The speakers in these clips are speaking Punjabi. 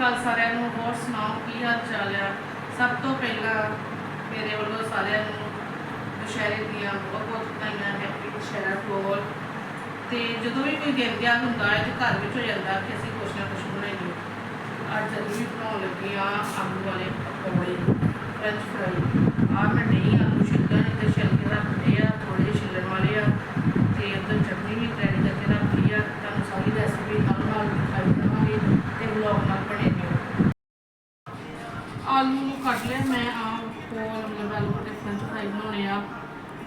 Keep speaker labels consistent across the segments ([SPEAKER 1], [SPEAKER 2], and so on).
[SPEAKER 1] ਅਕਾਲ ਸਾਰਿਆਂ ਨੂੰ, ਹੋਰ ਸੁਣਾਓ, ਕੀ ਹਾਲ ਚਾਲ ਆ? ਸਭ ਤੋਂ ਪਹਿਲਾਂ ਮੇਰੇ ਵੱਲੋਂ ਸਾਰਿਆਂ ਨੂੰ ਦੁਸ਼ਹਿਰੇ ਦੀਆਂ ਬਹੁਤ ਬਹੁਤ ਵਧਾਈਆਂ ਹੈਪੀ ਦੁਸ਼ਹਿਰਾ ਟੂ ਆਲ ਤੇ ਜਦੋਂ ਵੀ ਕੋਈ ਦਿਨ ਤਿਉਹਾਰ ਹੁੰਦਾ ਹੈ ਤੇ ਘਰ ਵਿੱਚ ਹੋ ਜਾਂਦਾ ਕਿ ਅਸੀਂ ਕੁਛ ਨਾ ਕੁਛ ਬਣਾਈਏ। ਅੱਜ ਅਸੀਂ ਵੀ ਬਣਾਉਣ ਲੱਗੀ ਆ ਆਲੂ ਵਾਲੇ ਪਕੌੜੇ ਫ੍ਰੈਂਚ ਫਰਾਈ ਆ ਮੈਂ ਨਹੀਂ, ਆਲੂ ਛਿੱਲਣ ਤੇ ਛਿਲਕੇ ਰੱਖਦੇ ਆ ਥੋੜੇ ਛਿੱਲਣ ਵਾਲੇ ਆ ਤੇ ਉਧਰ ਚਟਨੀ ਵੀ ਰੈਡੀ ਕਰਕੇ ਰੱਖੀ ਆ ਤੁਹਾਨੂੰ ਸਾਰੀ ਰੈਸਿਪੀ ਨਾਲ ਨਾਲ ਦਿਖਾਈ ਦੇਵਾਂਗੇ ਤੇ ਵਲੌਗ ਨਾਲ ਬਣੇ ਰਹੋ ਆਲੂ ਨੂੰ ਕੱਟ ਲਿਆ, ਮੈਂ ਆ ਕੋਲ ਮਤਲਬ ਆਲੂ ਦੇ ਫ੍ਰੈਂਚ ਫਰਾਈ ਬਣਾਉਣੇ ਆ।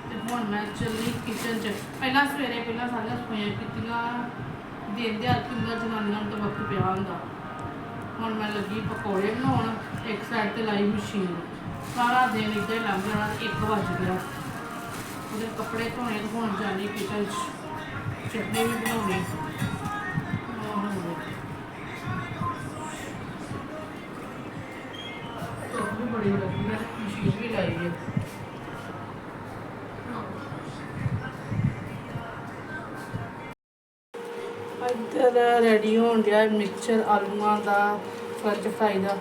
[SPEAKER 1] ਤੇ ਹੁਣ ਮੈਂ ਚੱਲੀ ਕਿਚਨ 'ਚ। ਪਹਿਲਾਂ ਸਵੇਰੇ ਪਹਿਲਾਂ ਸਾਰੀਆਂ ਸਫਾਈਆਂ ਕੀਤੀਆਂ। ਦਿਨ ਦੇ ਕਿੰਨਾ ਜਨਾਨੀਆਂ ਨੂੰ ਤਾਂ ਵਕਤ ਪਿਆ ਹੁੰਦਾ। ਹੁਣ ਮੈਂ ਲੱਗੀ ਪਕੌੜੇ ਬਣਾਉਣ, ਇੱਕ ਸਾਈਡ ਤੇ ਲਾਈ ਮਸ਼ੀਨ ਸਾਰਾ ਦਿਨ ਇੱਦਾਂ ਹੀ ਲੰਘ ਜਾਣਾ 1 ਵਜ ਗਿਆ। ਉਹਦੇ ਕੱਪੜੇ ਧੋਣੇ, ਧੋਣ ਜਾਣੀ ਕਿਚਨ 'ਚ। ਚਟਨੀ ਵੀ ਬਣਾਉਣੀ। ਬੜੀ ਲੱਗੀ ਹੈ ਮਸ਼ੀਨ ਵੀ ਲਾਈ ਹੈ ਇੱਧਰ ਰੈਡੀ ਹੋਣ ਡਿਆ ਮਿਕਸਚਰ ਆਲੂਆਂ ਦਾ ਫਰਜ ਫਰਾਈ ਦਾ।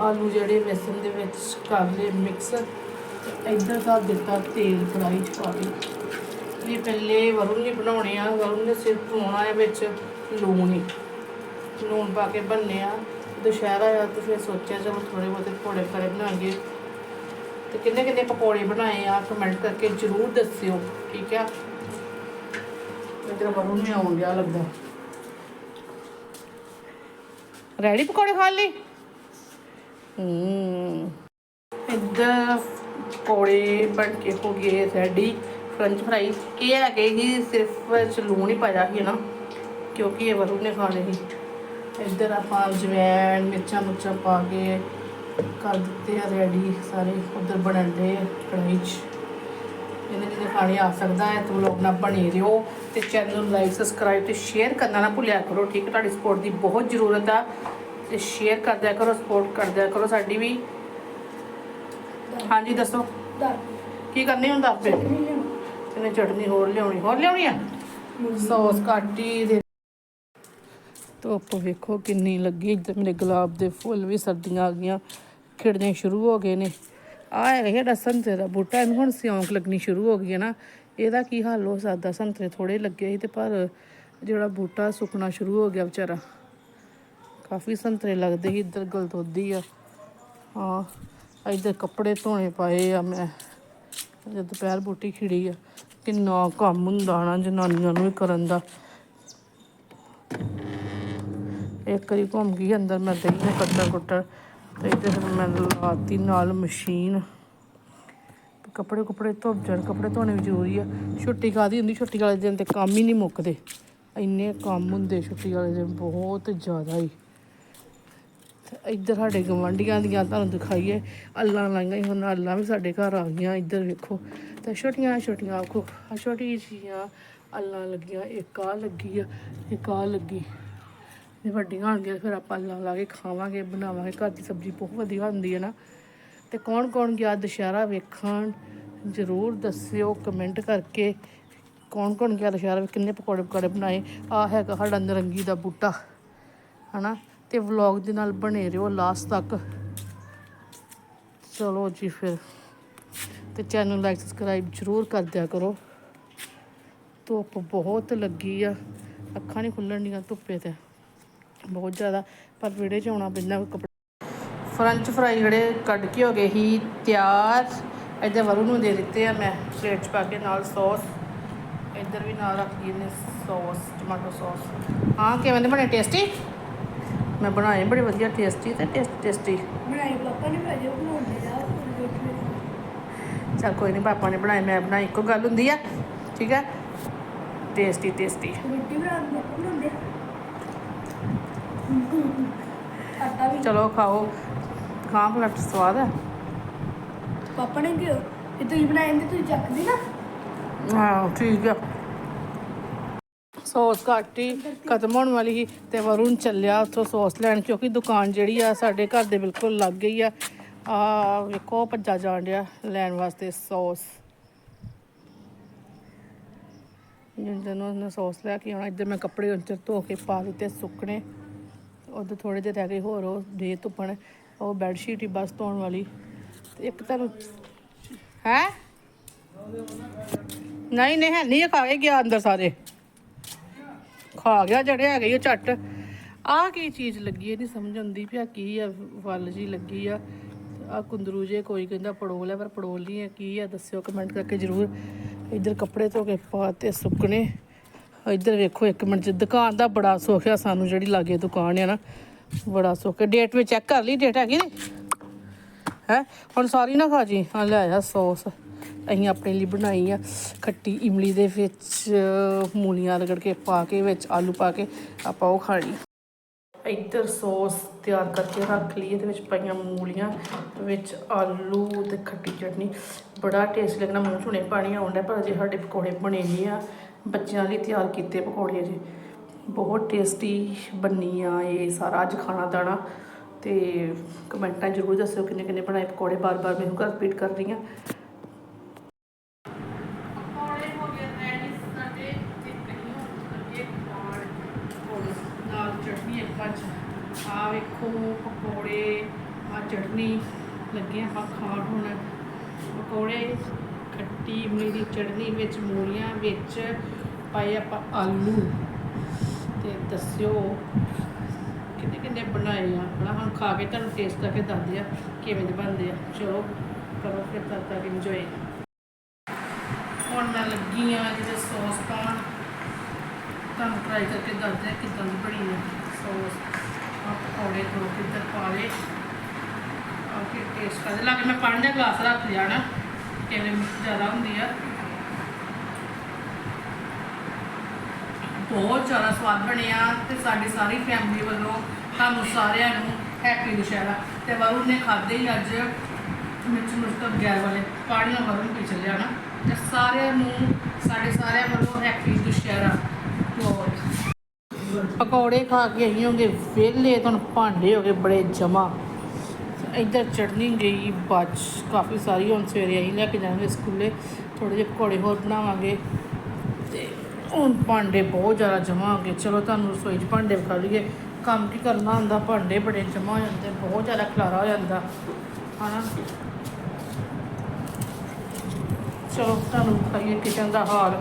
[SPEAKER 1] ਆਲੂ ਜਿਹੜੇ ਵੇਸਣ ਦੇ ਵਿੱਚ ਕਰ ਲਏ ਮਿਕਸ ਤੇ ਇੱਧਰ ਦਾ ਦਿੱਤਾ ਤੇਲ ਕੜਾਹੀ 'ਚ ਪਾ ਕੇ। ਇਹ ਪਹਿਲੇ ਵਰੁਣ ਨੇ ਬਣਾਉਣੇ ਆ। ਵਰੁਣ ਨੇ ਸਿਰਫ ਪਾਉਣਾ ਹੈ ਵਿੱਚ ਲੂਣ ਹੀ। ਲੂਣ ਪਾ ਕੇ ਬਣਨੇ ਆ ਦੁਸ਼ਹਿਰਾ ਆ ਤੇ ਫਿਰ ਸੋਚਿਆ ਚਲੋ ਥੋੜੇ ਬਹੁਤੇ ਪਕੌੜੇ ਕਰੇ ਬਣਾਂਗੇ ਤੇ ਕਿੰਨੇ ਕਿੰਨੇ ਪਕੌੜੇ ਬਣਾਏ ਆ ਕਮੈਂਟ ਕਰਕੇ ਜਰੂਰ ਦੱਸਿਓ ਠੀਕ ਆ? ਇਧਰ ਵਰੁਣ ਨੇ ਆਉਣ ਗਿਆ ਲੱਗਦਾ। ਰੈਡੀ ਪਕੌੜੇ ਖਾਣ ਲਈ? ਹੂੰ। ਇੱਧਰ ਪਕੌੜੇ ਬਣ ਕੇ ਹੋ ਗਏ ਰੈਡੀ ਫ੍ਰੈਂਚ ਫਰਾਈ ਇਹ ਹੈਗੇ ਹੀ ਸਿਰਫ 'ਚ ਲੂਣ ਹੀ ਪਾਇਆ ਸੀ ਨਾ ਕਿਉਂਕਿ ਇਹ ਵਰੁਣ ਨੇ ਖਾਣੇ ਸੀ। ਇੱਧਰ ਆਪਾਂ ਜਵੈਣ ਮਿਰਚਾਂ ਮੁਰਚਾਂ ਪਾ ਕੇ ਕਰ ਦਿੱਤੇ ਆ ਰੈਡੀ ਸਾਰੇ। ਉਧਰ ਬਣਨ ਦੇ ਕੜਾਹੀ 'ਚ। ਜਿਹਨੇ ਜਿਹਨੇ ਖਾਣੇ ਆ ਸਕਦਾ ਹੈ। ਤੂੰ ਲੋਕ ਨਾ ਬਣੇ ਰਹੋ ਤੇ ਚੈਨਲ ਨੂੰ ਲਾਈਕ ਸਬਸਕ੍ਰਾਈਬ ਤੇ ਸ਼ੇਅਰ ਕਰਨਾ ਨਾ ਭੁੱਲਿਆ ਕਰੋ ਠੀਕ ਹੈ? ਤੁਹਾਡੀ ਸਪੋਰਟ ਦੀ ਬਹੁਤ ਜ਼ਰੂਰਤ ਆ। ਤੇ ਸ਼ੇਅਰ ਕਰਦਿਆ ਕਰੋ ਸਪੋਰਟ ਕਰਦਿਆ ਕਰੋ ਸਾਡੀ ਵੀ। ਹਾਂਜੀ ਦੱਸੋ। ਕੀ ਕਰਨੀ ਹੁੰਦਾ ਆਪੇ ਇਹਨੇ ਚਟਨੀ ਹੋਰ ਲਿਆਉਣੀ ਹੋਰ ਲਿਆਉਣੀ ਆ? ਸੌਸ ਕਾਟੀ ਦੇ ਧੁੱਪ ਵੇਖੋ ਕਿੰਨੀ ਲੱਗੀ ਇੱਧਰ ਮੇਰੇ ਗੁਲਾਬ ਦੇ ਫੁੱਲ ਵੀ ਸਰਦੀਆਂ ਆ ਗਈਆਂ, ਖਿੜਨੇ ਸ਼ੁਰੂ ਹੋ ਗਏ ਨੇ। ਆ ਹੈਗਾ ਜਿਹੜਾ ਸੰਤਰੇ ਦਾ ਬੂਟਾ, ਇਹਨੂੰ ਹੁਣ ਸਿਉਂਕ ਲੱਗਣੀ ਸ਼ੁਰੂ ਹੋ ਗਈ ਹੈ ਨਾ। ਇਹਦਾ ਕੀ ਹਾਲ ਹੋ ਸਕਦਾ? ਸੰਤਰੇ ਥੋੜੇ ਲੱਗੇ ਸੀ ਤੇ ਪਰ ਜਿਹੜਾ ਬੂਟਾ ਸੁੱਕਣਾ ਸ਼ੁਰੂ ਹੋ ਗਿਆ ਵਿਚਾਰਾ। ਕਾਫੀ ਸੰਤਰੇ ਲੱਗਦੇ ਸੀ, ਇੱਧਰ ਗਲਦੋਦੀ ਆ। ਹਾਂ ਇੱਧਰ ਕੱਪੜੇ ਧੋਣੇ ਪਏ ਆ ਮੈਂ। ਜਦ ਦੁਪਹਿਰ ਬੂਟੀ ਖਿੜੀ ਆ। ਕਿੰਨਾ ਕੰਮ ਹੁੰਦਾ ਨਾ ਜਨਾਨੀਆਂ ਨੂੰ ਵੀ ਕਰਨ ਦਾ। ਇੱਕ ਵਾਰੀ ਘੁੰਮ ਗਈ ਅੰਦਰ ਮੈਂ ਦਹੀਂ ਨੂੰ ਕੱਟਣ ਕੁੱਟਣ ਤੇ ਇੱਧਰ ਫਿਰ ਮੈਂ ਲਾਤੀ ਨਾਲ ਮਸ਼ੀਨ। ਕੱਪੜੇ ਕੁਪੜੇ ਧੋ ਜਾਣ ਕੱਪੜੇ ਧੋਣੇ ਵੀ ਜ਼ਰੂਰੀ ਆ। ਛੁੱਟੀ ਕਾਦੀ ਹੁੰਦੀ? ਛੁੱਟੀ ਵਾਲੇ ਦਿਨ ਤੇ ਕੰਮ ਹੀ ਨਹੀਂ ਮੁੱਕਦੇ। ਇੰਨੇ ਕੰਮ ਹੁੰਦੇ ਛੁੱਟੀ ਵਾਲੇ ਦਿਨ ਬਹੁਤ ਜ਼ਿਆਦਾ ਹੀ। ਇੱਧਰ ਸਾਡੇ ਗਵਾਂਢੀਆਂ ਦੀਆਂ ਤੁਹਾਨੂੰ ਦਿਖਾਈਏ। ਅੱਲਾਂ ਲਾਈਆਂ ਸੀ, ਹੁਣ ਅੱਲਾਂ ਵੀ ਸਾਡੇ ਘਰ ਆ ਗਈਆਂ ਇੱਧਰ ਵੇਖੋ। ਤੇ ਛੋਟੀਆਂ ਛੋਟੀਆਂ ਆਖੋ। ਆ ਛੋਟੀ ਜੀਆਂ ਅੱਲਾਂ ਲੱਗੀਆਂ ਇੱਕ ਆ ਲੱਗੀ ਆ ਇੱਕ ਆ ਲੱਗੀ। ਜੇ ਵੱਡੀਆਂ ਹੋਣਗੀਆਂ ਫਿਰ ਆਪਾਂ ਲਾ ਲਾ ਕੇ ਖਾਵਾਂਗੇ, ਬਣਾਵਾਂਗੇ। ਘਰ ਦੀ ਸਬਜ਼ੀ ਬਹੁਤ ਵਧੀਆ ਹੁੰਦੀ ਹੈ ਨਾ। ਤੇ ਕੌਣ ਕੌਣ ਗਿਆ, ਦੁਸ਼ਹਿਰਾ ਵੇਖਣ? ਜ਼ਰੂਰ ਦੱਸਿਓ ਕਮੈਂਟ ਕਰਕੇ। ਕੌਣ ਕੌਣ ਗਿਆ ਦੁਸ਼ਹਿਰਾ ਵੇ ਕਿੰਨੇ ਪਕੌੜੇ ਪਕੌੜੇ ਬਣਾਏ? ਆ ਹੈਗਾ ਸਾਡਾ ਨਰੰਗੀ ਦਾ ਬੂਟਾ, ਹਨਾ? ਤੇ ਵਲੌਗ ਦੇ ਨਾਲ ਬਣੇ ਰਹੋ ਲਾਸਟ ਤੱਕ। ਚਲੋ ਜੀ ਫਿਰ। ਤੇ ਚੈਨਲ ਲਾਈਕ ਸਬਸਕ੍ਰਾਈਬ ਜ਼ਰੂਰ ਕਰ ਦਿਆ ਕਰੋ। ਧੁੱਪ ਬਹੁਤ ਲੱਗੀ ਆ। ਅੱਖਾਂ ਨਹੀਂ ਖੁੱਲਣ ਦੀਆਂ ਧੁੱਪੇ ਤੇ। ਬਹੁਤ ਜ਼ਿਆਦਾ ਪਰ ਵਿੜੇ ਚ ਆਉਣਾ ਪੈਂਦਾ ਕੱਪੜੇ। ਫਰੰਚ ਫਰਾਈ ਜਿਹੜੇ ਕੱਢ ਕੇ ਹੋ ਗਏ ਸੀ ਤਿਆਰ। ਇੱਧਰ ਵਰੂ ਨੂੰ ਦੇ ਦਿੱਤੇ ਆ ਮੈਂ ਪਲੇਟ 'ਚ ਪਾ ਕੇ ਨਾਲ ਸੌਸ ਇੱਧਰ ਵੀ ਨਾਲ ਰੱਖ ਗਈ ਨੇ ਸੌਸ ਟਮਾਟੋ ਸੌਸ ਹਾਂ ਕਿਵੇਂ ਦੇ ਬਣੇ? ਟੇਸਟੀ ਮੈਂ ਬਣਾਏ ਬੜੇ ਵਧੀਆ ਟੇਸਟੀ ਤੇ ਟੇਸਟੀ ਟੇਸਟੀ
[SPEAKER 2] ਬਣਾਈ ਪਾਪਾ ਨੇ ਭਾਜੀ ਬਣਾਉਂਦੇ ਜਾ
[SPEAKER 1] ਚਲ ਕੋਈ ਨਹੀਂ ਪਾਪਾ ਨੇ ਬਣਾਏ ਮੈਂ ਬਣਾਈ। ਇੱਕੋ ਗੱਲ ਹੁੰਦੀ ਆ ਠੀਕ ਆ? ਟੇਸਟੀ ਟੇਸਟੀ
[SPEAKER 2] ਬਣਾਉਂਦੇ ਆਟਾ ਵੀ
[SPEAKER 1] ਚਲੋ ਖਾਓ। ਖਾਂ ਭਲਾ ਸਵਾਦ ਹੈ
[SPEAKER 2] ਪਾਪਾ ਨੇ ਕਿਹਾ ਇਹ ਤੁਸੀਂ ਬਣਾਏ ਨੇ ਤੁਸੀਂ ਚੱਕਦੇ ਨਾ?
[SPEAKER 1] ਹਾਂ ਠੀਕ ਆ। ਸੌਸ ਕਾਟੀ ਖਤਮ ਹੋਣ ਵਾਲੀ ਸੀ ਤੇ ਵਰੁਣ ਚੱਲਿਆ ਉੱਥੋਂ ਸੌਸ ਲੈਣ ਕਿਉਂਕਿ ਦੁਕਾਨ ਜਿਹੜੀ ਆ ਸਾਡੇ ਘਰ ਦੇ ਬਿਲਕੁਲ ਲੱਗ ਗਈ ਆ। ਆ ਵੇਖੋ ਭੱਜਾ ਜਾਣ ਡਿਆ ਲੈਣ ਵਾਸਤੇ ਸੌਸ। ਜਿੰਦਨ ਨੂੰ ਸੌਸ ਲੈ ਕੇ ਆਉਣਾ ਇੱਧਰ ਮੈਂ ਕੱਪੜੇ ਉੱਚਰ ਧੋ ਕੇ ਪਾ ਦਿੱਤੇ ਸੁੱਕਣੇ। ਉਹਦੇ ਥੋੜੇ ਜਿਹੇ ਰਹਿ ਗਏ, ਹੋਰ ਉਹ ਦੇ ਧੁੱਪਣ, ਉਹ ਬੈੱਡ ਸ਼ੀਟ ਹੀ ਬਸ ਧੋਣ ਵਾਲੀ। ਤੇ ਇੱਕ ਤੁਹਾਨੂੰ ਹੈ? ਨਹੀਂ ਨਹੀਂ, ਹੈ ਨਹੀਂ ਖਾ ਕੇ ਗਿਆ ਅੰਦਰ ਸਾਰੇ। ਖਾ ਗਿਆ, ਜਿਹੜੇ ਹੈਗੇ ਉਹ ਝੱਟ। ਆਹ ਕੀ ਚੀਜ਼ ਲੱਗੀ, ਇਹ ਨਹੀਂ ਸਮਝ ਆਉਂਦੀ ਵੀ ਆ ਕੀ ਆ, ਫਲ ਜੀ ਲੱਗੀ ਆ। ਆ ਕੁੰਦਰੂ ਜੇ ਕੋਈ ਕਹਿੰਦਾ ਪੜੋਲ ਹੈ ਪਰ ਪੜੋਲ ਨਹੀਂ ਹੈ ਕੀ ਆ, ਦੱਸਿਓ ਕਮੈਂਟ ਕਰਕੇ ਜਰੂਰ। ਇੱਧਰ ਕੱਪੜੇ ਧੋ ਕੇ ਪਾਤੇ ਸੁੱਕਣੇ। ਇੱਧਰ ਵੇਖੋ ਇੱਕ ਮਿੰਟ ਚ, ਦੁਕਾਨ ਦਾ ਬੜਾ ਸੁੱਖ ਆ, ਸਾਨੂੰ ਜਿਹੜੀ ਲਾਗੇ ਦੁਕਾਨ ਆ ਨਾ, ਬੜਾ ਸੁੱਖ ਹੈ ਡੇਟ ਵੀ ਚੈੱਕ ਕਰ ਲਈ ਡੇਟ ਹੈਗੀ ਨੇ ਹੈ? ਹੁਣ ਸਾਰੀ ਨਾ ਖਾ ਜੀ ਹਾਂ ਲੈ ਆ ਸੌਸ। ਅਸੀਂ ਆਪਣੇ ਲਈ ਬਣਾਈ ਆ ਖੱਟੀ ਇਮਲੀ ਦੇ ਵਿੱਚ, ਮੂਲੀਆਂ ਰਗੜ ਕੇ ਪਾ ਕੇ ਵਿੱਚ, ਆਲੂ ਪਾ ਕੇ, ਆਪਾਂ ਉਹ ਖਾਣੀ ਇੱਧਰ ਸੌਸ ਤਿਆਰ ਕਰਕੇ ਰੱਖ ਲਈ, ਇਹਦੇ ਵਿੱਚ ਪਾਈਆਂ ਮੂਲੀਆਂ ਵਿੱਚ ਆਲੂ ਤੇ ਖੱਟੀ ਚਟਨੀ। ਬੜਾ ਟੇਸਟ ਲੱਗਣਾ, ਮੂੰਹ ਚੁਣੇ ਪਾਣੀ ਆਉਂਦਾ ਪਰ ਅਜੇ ਸਾਡੇ ਪਕੌੜੇ ਬਣੇ ਨਹੀਂ ਆ। ਬੱਚਿਆਂ ਲਈ ਤਿਆਰ ਕੀਤੇ ਪਕੌੜੇ ਜੇ। ਬਹੁਤ ਟੇਸਟੀ ਬੰਨੀ ਆ ਇਹ ਸਾਰਾ, ਅੱਜ ਖਾਣਾ ਦਾਣਾ। ਤੇ ਕਮੈਂਟਾਂ ਜ਼ਰੂਰ ਦੱਸਿਓ ਕਿੰਨੇ ਕਿੰਨੇ ਬਣਾਏ ਪਕੌੜੇ, ਬਾਰ-ਬਾਰ ਮੈਨੂੰ ਘਰ ਰਿਪੀਟ ਕਰ ਰਹੀ ਹਾਂ।
[SPEAKER 3] ਚਟਨੀ ਇੱਕ ਪੰਜ ਆ ਵੇਖੋ ਪਕੌੜੇ ਆ ਚਟਨੀ, ਲੱਗੇ ਆਪਾਂ ਖਾਣ ਹੁਣ। ਪਕੌੜੇ ਖੱਟੀ ਇਮਲੀ ਦੀ ਚਟਨੀ ਵਿੱਚ ਮੂਲੀਆਂ ਵਿੱਚ ਪਾਏ ਆਪਾਂ ਆਲੂ। ਤੇ ਦੱਸਿਓ, ਕਿੰਨੇ ਕਿੰਨੇ ਬਣਾਏ ਆ? ਹਨਾ, ਹੁਣ ਖਾ ਕੇ ਤੁਹਾਨੂੰ ਟੇਸਟ ਕਰਕੇ ਦੱਸਦੇ ਆ ਕਿਵੇਂ ਦੇ ਬਣਦੇ ਆ। ਚਲੋ, ਕਰੋ ਫਿਰ ਤਦ ਤੱਕ ਇੰਜੋਏ ਹੁਣ ਮੈਂ ਲੱਗੀ ਆ ਜਿਹਦੇ ਸੌਸ ਪਾਉਣ। ਤੁਹਾਨੂੰ ਟਰਾਈ ਕਰਕੇ ਦੱਸਦੇ ਆ ਕਿੱਦਾਂ ਦੀ ਬਣੀ ਹੈ ਸੌਸ ਆ ਪਕੌੜੇ ਦੋ ਕਿੱਧਰ ਪਾ ਲਏ। ਆ ਕੇ ਟੇਸਟ ਕਰਦੇ ਲਾ ਕੇ ਮੈਂ ਪਾਣੀ ਦਾ ਗਲਾਸ ਰੱਖ ਲਿਆ ਨਾ। ਕਿਵੇਂ ਜ਼ਿਆਦਾ ਹੁੰਦੀ ਆ। ਬਹੁਤ ਜ਼ਿਆਦਾ ਸਵਾਦ ਬਣਿਆ ਤੇ ਸਾਡੀ ਸਾਰੀ ਫੈਮਿਲੀ ਵੱਲੋਂ ਤੁਹਾਨੂੰ ਸਾਰਿਆਂ ਨੂੰ ਹੈਪੀ ਦੁਸ਼ਹਿਰਾ। ਤੇ ਵਰੁਣ ਨੇ ਖਾਦੇ ਹੀ ਅੱਜ ਮਿਰਚ ਮੁਰਚ ਗੈਰ ਵਾਲੇ। ਪਾਣੀ ਨਾਲ ਵਰੁਣ ਪੀ ਚੱਲਿਆ ਨਾ। ਤੇ ਸਾਰਿਆਂ ਨੂੰ, ਸਾਡੇ ਸਾਰਿਆਂ ਵੱਲੋਂ ਹੈਪੀ ਦੁਸ਼ਹਿਰਾ। ਬਹੁਤ।
[SPEAKER 1] ਪਕੌੜੇ ਖਾ ਕੇ ਅਸੀਂ ਹੋਗੇ, ਵਿਹਲੇ, ਤੁਹਾਨੂੰ ਭਾਂਡੇ ਹੋ ਗਏ ਬੜੇ ਜਮਾ ਇੱਧਰ ਚਟਨੀ ਗਈ ਬਚ ਕਾਫੀ ਸਾਰੀ ਹੁਣ ਸਵੇਰੇ ਅਸੀਂ ਲੈ ਕੇ ਜਾਵਾਂਗੇ ਸਕੂਲੇ ਥੋੜੇ ਜਿਹੇ ਪਕੌੜੇ ਹੋਰ ਬਣਾਵਾਂਗੇ। ਤੇ ਹੁਣ ਭਾਂਡੇ ਬਹੁਤ ਜ਼ਿਆਦਾ ਜਮਾ ਹੋ ਗਏ। ਚਲੋ ਤੁਹਾਨੂੰ ਰਸੋਈ 'ਚ ਭਾਂਡੇ ਵਿਖਾ ਲਈਏ ਕੰਮ ਕੀ ਕਰਨਾ ਹੁੰਦਾ? ਭਾਂਡੇ ਬੜੇ ਜਮਾ ਹੋ ਜਾਂਦੇ, ਬਹੁਤ ਜ਼ਿਆਦਾ ਖਲਾਰਾ ਹੋ ਜਾਂਦਾ। ਹਨਾ? ਚਲੋ ਤੁਹਾਨੂੰ ਵਿਖਾਈਏ ਕਿਚਨ ਦਾ ਹਾਲ।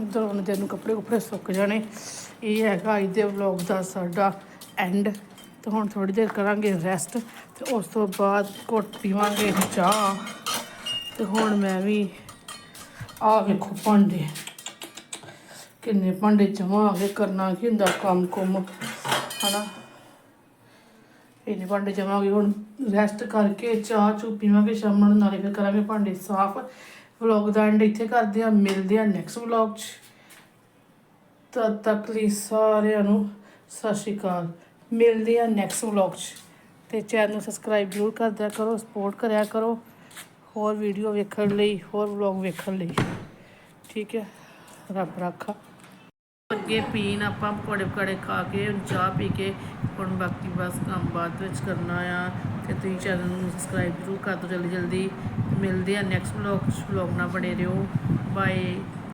[SPEAKER 1] ਉਧਰ ਉਹਨਾਂ ਤੈਨੂੰ ਕੱਪੜੇ ਕੁਪੜੇ ਸੁੱਕ ਜਾਣੇ। ਇਹ ਹੈਗਾ ਅੱਜ ਦੇ ਵਲੌਗ ਦਾ ਸਾਡਾ ਐਂਡ ਤੇ ਹੁਣ ਥੋੜੀ ਦੇਰ ਕਰਾਂਗੇ ਰੈਸਟ ਤੇ ਉਸ ਤੋਂ ਬਾਅਦ ਘੁੱਟ ਪੀਵਾਂਗੇ ਚਾਹ। ਤੇ ਹੁਣ ਮੈਂ ਵੀ ਆ ਵੇਖੋ ਭਾਂਡੇ। ਕਿੰਨੇ ਭਾਂਡੇ ਜਮਾ ਆ ਗਏ, ਕਰਨਾ ਕੀ ਹੁੰਦਾ ਕੰਮ ਕੁਮ, ਹਨਾ? ਇਹਨੇ ਭਾਂਡੇ ਜਮਾ ਹੋ ਗਏ, ਹੁਣ ਰੈਸਟ ਕਰਕੇ ਚਾਹ ਚੂ ਪੀਵਾਂਗੇ ਸ਼ਾਮ ਨੂੰ, ਨਾਲੇ ਫਿਰ ਕਰਾਂਗੇ ਭਾਂਡੇ ਸਾਫ਼। ਵਲੌਗ ਦਾ ਐਂਡ ਇੱਥੇ ਕਰਦੇ ਆ ਮਿਲਦੇ ਆ ਨੈਕਸਟ ਵਲੌਗ 'ਚ। ਤਦ ਤੱਕ ਲਈ ਸਾਰਿਆਂ ਨੂੰ ਸਤਿ ਸ਼੍ਰੀ ਅਕਾਲ। ਮਿਲਦੇ ਆ ਨੈਕਸਟ ਵਲੌਗ 'ਚ। ਤੇ ਚੈਨਲ ਨੂੰ ਸਬਸਕ੍ਰਾਈਬ ਜ਼ਰੂਰ ਕਰ ਦਿਆ ਕਰੋ ਸਪੋਰਟ ਕਰਿਆ ਕਰੋ। ਹੋਰ ਵੀਡੀਓ ਵੇਖਣ ਲਈ, ਹੋਰ ਵਲੌਗ ਵੇਖਣ ਲਈ। ਠੀਕ ਹੈ? ਰੱਬ ਰਾਖਾ। ਅੱਗੇ ਪੀਣ ਆਪਾਂ ਪਕੌੜੇ ਪਕੌੜੇ ਖਾ ਕੇ, ਹੁਣ ਚਾਹ ਪੀ ਕੇ, ਹੁਣ ਬਾਕੀ ਬਸ ਕੰਮ ਬਾਅਦ ਵਿੱਚ ਕਰਨਾ ਆ। ਤੇ ਤੁਸੀਂ ਚੈਨਲ ਨੂੰ ਸਬਸਕ੍ਰਾਈਬ ਜ਼ਰੂਰ ਕਰ ਦਿਓ ਜਲਦੀ ਜਲਦੀ ਮਿਲਦੇ ਆ ਨੈਕਸਟ ਵਲੌਗ ਵਲੌਗ ਨਾਲ ਬਣੇ ਰਹੋ। ਬਾਏ